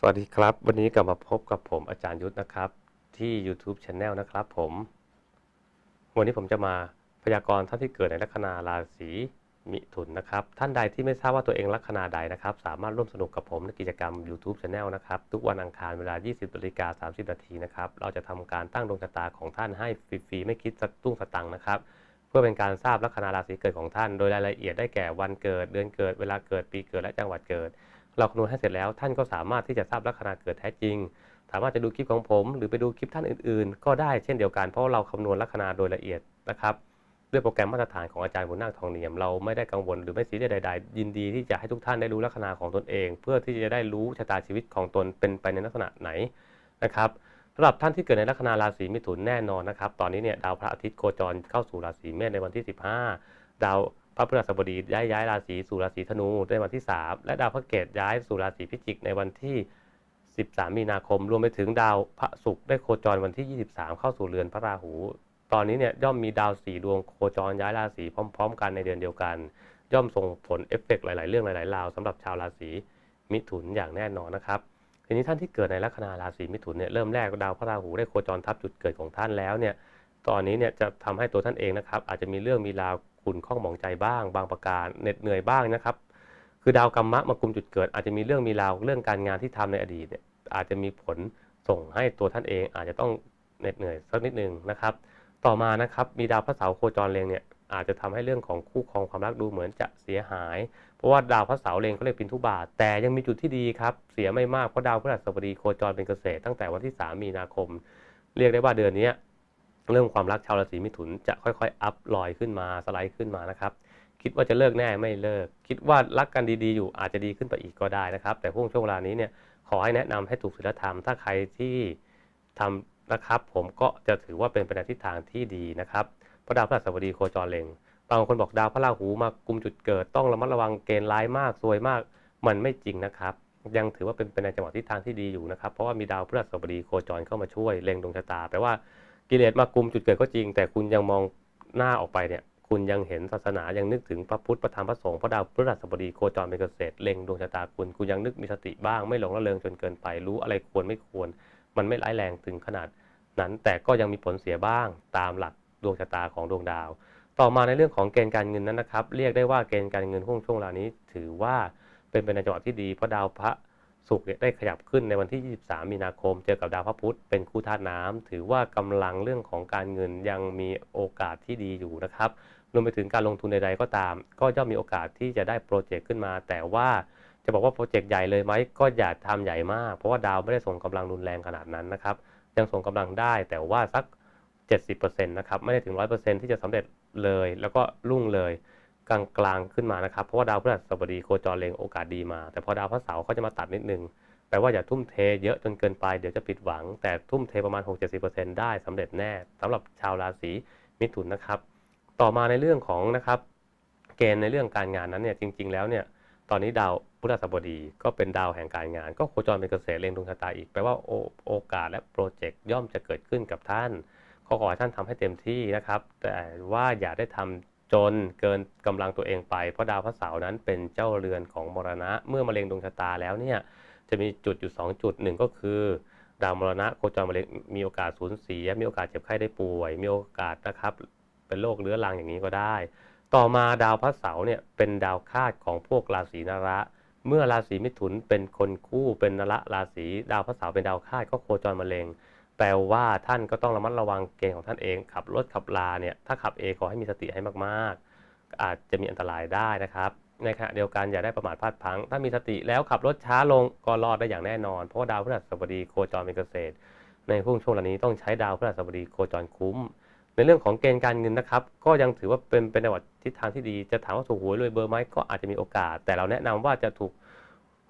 สวัสดีครับ วันนี้กลับมาพบกับผมอาจารย์ยุทธนะครับ ที่ YouTube Channel นะครับผม วันนี้ผมจะมาพยากรณ์ท่านที่เกิดในลัคนาราศีมิถุนนะครับ ท่านใดที่ไม่ทราบว่าตัวเองลัคนาใดนะครับ สามารถร่วมสนุกกับผมในกิจกรรม YouTube Channel นะครับ ทุกวันอังคารเวลา 20นาฬิกา30 นาทีนะครับ เราจะทำการตั้งดวงชะตาของท่านให้ฟรีๆไม่คิดสักตุ้งสตังค์นะครับ เพื่อเป็นการทราบลัคนาราศีเกิดของท่าน โดยรายละเอียดได้แก่วันเกิด เดือนเกิด เวลาเกิด ปีเกิด และจังหวัดเกิด เราคำนวณให้เสร็จแล้ว ท่านก็สามารถที่จะทราบลัคนาเกิดแท้จริง สามารถจะดูคลิปของผม หรือไปดูคลิปท่านอื่นๆ ก็ได้เช่นเดียวกันเพราะเราคำนวณลัคนาโดยละเอียดนะครับด้วยโปรแกรมมาตรฐานของอาจารย์บุญนาคทองเนียม เราไม่ได้กังวลหรือไม่ซีเรียสใด ๆ ยินดีที่จะให้ทุกท่านได้รู้ลัคนาของตนเอง เพื่อที่จะได้รู้ชะตาชีวิตของตนเป็นไปในลักษณะไหนนะครับสำหรับท่านที่เกิดในลัคนาราศีมิถุนแน่นอนนะครับ ตอนนี้เนี่ยดาวพระอาทิตย์โคจรเข้าสู่ราศีเมษในวันที่ 15 ดาว พระพฤหัสบดีย้ายย้ายราศีสู่ราศีธนูในวันที่ 3 และดาวพระเกตย้ายสู่ราศีพิจิกในวันที่ 13 มีนาคม รวมไปถึงดาวพระศุกร์ได้โคจรวันที่ 23 เข้าสู่เรือนพระราหู ตอนนี้เนี่ยย่อมมีดาวสีดวงโคจรย้ายราศีพร้อม ๆ กันในเดือนเดียวกัน ย่อมส่งผลเอฟเฟกต์หลาย ๆ เรื่องหลายๆราวสำหรับชาวราศีมิถุนอย่างแน่นอนนะครับทีนี้ท่านที่เกิดในลัคนาราศีมิถุนเนี่ยเริ่มแรกดาวพระราหูได้โคจรทับจุดเกิดของท่านแล้วเนี่ยตอนนี้เนี่ยจะทำให้ตัวท่านเองนะครับอาจจะมีเรื่องมีราว ขุ่นข้องหมองใจบ้าง บางประการเหน็ดเหนื่อยบ้างนะครับ คือดาวกรรมะมากุมจุดเกิด อาจจะมีเรื่องมีราวเรื่องการงานที่ทำในอดีตเนี่ยอาจจะมีผลส่งให้ตัวท่านเองอาจจะต้องเหน็ดเหนื่อยสักนิดนึงนะครับ ต่อมานะครับมีดาวพระเสาร์โคจรเล็งเนี่ยอาจจะทำให้เรื่องของคู่ครองความรักดูเหมือนจะเสียหาย เพราะว่าดาวพระเสาร์เล็งเขาเรียกปินทุบาทแต่ยังมีจุดที่ดีครับ เสียไม่มากเพราะดาวพฤหัสบดีโคจรเป็นเกษตรตั้งแต่วันที่ 3 มีนาคม เรียกได้ว่าเดือนนี้ เรื่องความรักชาวราศีมิถุนจะค่อยๆ อัพลอยขึ้นมาสไลด์ขึ้นมานะครับ คิดว่าจะเลิกแน่ไม่เลิก คิดว่ารักกันดีๆ อยู่อาจจะดีขึ้นไปอีกก็ได้นะครับ แต่ช่วงช่วงเวลานี้เนี่ยขอให้แนะนำให้ถูกศีลธรรม ถ้าใครที่ทำนะครับ ผมก็จะถือว่าเป็นไปในทิศทางที่ดีนะครับเพราะดาวพฤหัสบดีโคจรเล็งบางคนบอกดาวพระราหูมากุมจุดเกิดต้องระมัดระวังเกณฑ์ร้ายมากซวยมาก มันไม่จริงนะครับ ยังถือว่าเป็นไปในจังหวะทิศทางที่ดีอยู่นะครับ เพราะว่ามีดาวพฤหัสบดีโคจรเข้ามาช่วยเล็งดวงชะตาแปลว่า กิเลสมากุมจุดเกิดก็จริง แต่คุณยังมองหน้าออกไปเนี่ย คุณยังเห็นศาสนายังนึกถึงพระพุทธพระธรรมพระสงฆ์พระดาวพฤหัสบดีโคจรเป็นเกษตรเล็งดวงชะตาคุณคุณยังนึกมีสติบ้างไม่หลงระเริงจนเกินไป รู้อะไรควรไม่ควร มันไม่ร้ายแรงถึงขนาดนั้น แต่ก็ยังมีผลเสียบ้างตามหลักดวงชะตาของดวงดาว ต่อมาในเรื่องของเกณฑ์การเงินนั้นนะครับ เรียกได้ว่าเกณฑ์การเงินช่วงช่วงเวลานี้ ถือว่าเป็นไปในจังหวะที่ดีเพราะดาวพระ ศุกร์ได้ขยับขึ้นในวันที่ 23 มีนาคม เจอกับดาวพระพุธเป็นคู่ธาตุน้ำถือว่ากำลังเรื่องของการเงินยังมีโอกาสที่ดีอยู่นะครับรวมไปถึงการลงทุนใดๆก็ตาม ก็ย่อมมีโอกาสที่จะได้โปรเจกต์ขึ้นมา แต่ว่าจะบอกว่าโปรเจกต์ใหญ่เลยไหมก็อย่าทำใหญ่มาก เพราะว่าดาวไม่ได้ส่งกำลังรุนแรงขนาดนั้นนะครับยังส่งกำลังได้แต่ว่าสัก 70%นะครับไม่ได้ถึง 100%ที่จะสำเร็จเลย แล้วก็รุ่งเลย กลางกลางขึ้นมานะครับ เพราะว่าดาวพฤหัสบดีโคจรเล็งโอกาสดีมา แต่พอดาวพระเสาร์เขาจะมาตัดนิดนึง แปลว่าอย่าทุ่มเทเยอะจนเกินไป เดี๋ยวจะผิดหวัง แต่ทุ่มเทประมาณ 6-70%ได้สำเร็จแน่สำหรับชาวราศีมิถุนนะครับ ต่อมาในเรื่องของนะครับเกณฑ์ในเรื่องการงานนั้นเนี่ยจริง ๆ แล้วเนี่ยตอนนี้ดาวพฤหัสบดีก็เป็นดาวแห่งการงาน ก็โคจรเป็นเกษตรเล็งดวงชะตาอีกแปลว่าโอโอกาสและโปรเจกต์ย่อมจะเกิดขึ้นกับท่าน ขอขอให้ท่านทำให้เต็มที่นะครับ แต่ว่าอย่าได้ทำ จนเกินกำลังตัวเองไป เพราะดาวพระเสาร์นั้นเป็นเจ้าเรือนของมรณะ เมื่อมะเร็งดวงชะตาแล้วเนี่ยจะมีจุดอยู่ 2 จุดหนึ่งก็คือ ดาวมรณะโคจรมะเร็งมีโอกาสสูญเสีย มีโอกาสเจ็บไข้ได้ป่วย มีโอกาสนะครับ เป็นโรคเรื้อรังอย่างนี้ก็ได้ ต่อมาดาวพระเสาร์เนี่ยเป็นดาวคาดของพวกราศีนระเมื่อราศีมิถุนเป็นคนคู่เป็นนระราศีดาวพระเสาร์เป็นดาวคาดก็โคจรมะเร็ง แปลว่าท่านก็ต้องระมัดระวังเกณฑ์ของท่านเอง ขับรถขับลาเนี่ยถ้าขับเองขอให้มีสติให้มากๆ อาจจะมีอันตรายได้นะครับในขณะเดียวกันอย่าได้ประมาทพลาดพลั้งถ้ามีสติแล้วขับรถช้าลงก็รอดได้อย่างแน่นอน เพราะว่าดาวพฤหัสบดีโคจรเป็นเกษตร ในช่งช่วงเหล่านี้ต้องใช้ดาวพฤหัสบดีโคจรคุ้ม ในเรื่องของเกณฑ์การเงินนะครับ ก็ยังถือว่าเป็นเป็นในวัดทิศทางที่ดี จะถามว่าถูกหวยรวยเบอร์ไหมก็อาจจะมีโอกาส แต่เราแนะนำว่าจะถูก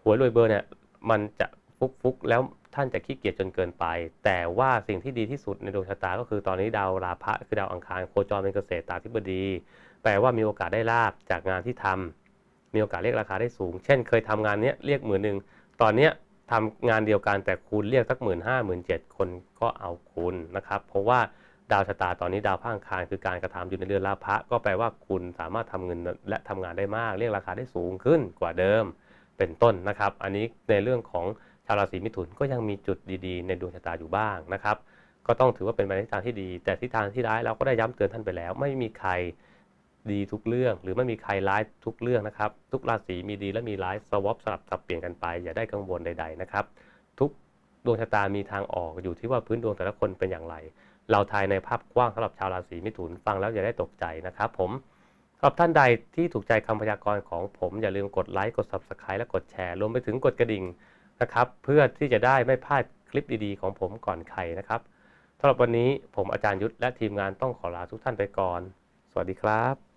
หวยรวยเบอร์เนี่ยมันจะ ฟุกฟุกแล้วท่านจะขี้เกียจจนเกินไป แต่ว่าสิ่งที่ดีที่สุดในดวงชะตาก็คือตอนนี้ดาวราพะคือดาวอังคารโคจรเป็นเกษตรตาธิบดี แปลว่ามีโอกาสได้ลาบจากงานที่ทำมีโอกาสเรียกราคาได้สูง เช่น เคยทำงานเนี้ยเรียกหมื่นหนึ่งตอนเนี้ยทำงานเดียวกันแต่คูณเรียกสักหมื่นห้าหมื่นเจ็ดคนก็เอาคุณนะครับ เพราะว่าดาวชะตาตอนนี้ดาวพระอังคารคือการกระทำอยู่ในเรือนราพะก็แปลว่าคุณสามารถทำเงินและทำงานได้มาก เรียกราคาได้สูงขึ้นกว่าเดิมเป็นต้นนะครับ อันนี้ในเรื่องของ ชาวราศีมิถุนก็ยังมีจุดดีๆ ในดวงชะตาอยู่บ้างนะครับ ก็ต้องถือว่าเป็นไปในทิศทางที่ดี แต่ทิศทางที่ร้ายเราก็ได้ย้ำเตือนท่านไปแล้ว ไม่มีใครดีทุกเรื่อง หรือไม่มีใครร้ายทุกเรื่องนะครับ ทุกราศีมีดีและมีร้ายสวอปสลับสับเปลี่ยนกันไป อย่าได้กังวลใด ๆนะครับ ทุกดวงชะตามีทางออกอยู่ที่ว่าพื้นดวงแต่ละคนเป็นอย่างไร เราทายในภาพกว้างสำหรับชาวราศีมิถุนฟังแล้วอย่าได้ตกใจนะครับผมสำหรับท่านใดที่ถูกใจคำพยากรณ์ของผมอย่าลืมกดไลค์กด Subscribe และกดแชร์รวมไปถึงกดกระดิ่ง นะครับ เพื่อที่จะได้ไม่พลาดคลิปดีๆ ของผมก่อนใครนะครับสำหรับวันนี้ผมอาจารย์ยุทธและทีมงานต้องขอลาทุกท่านไปก่อน สวัสดีครับ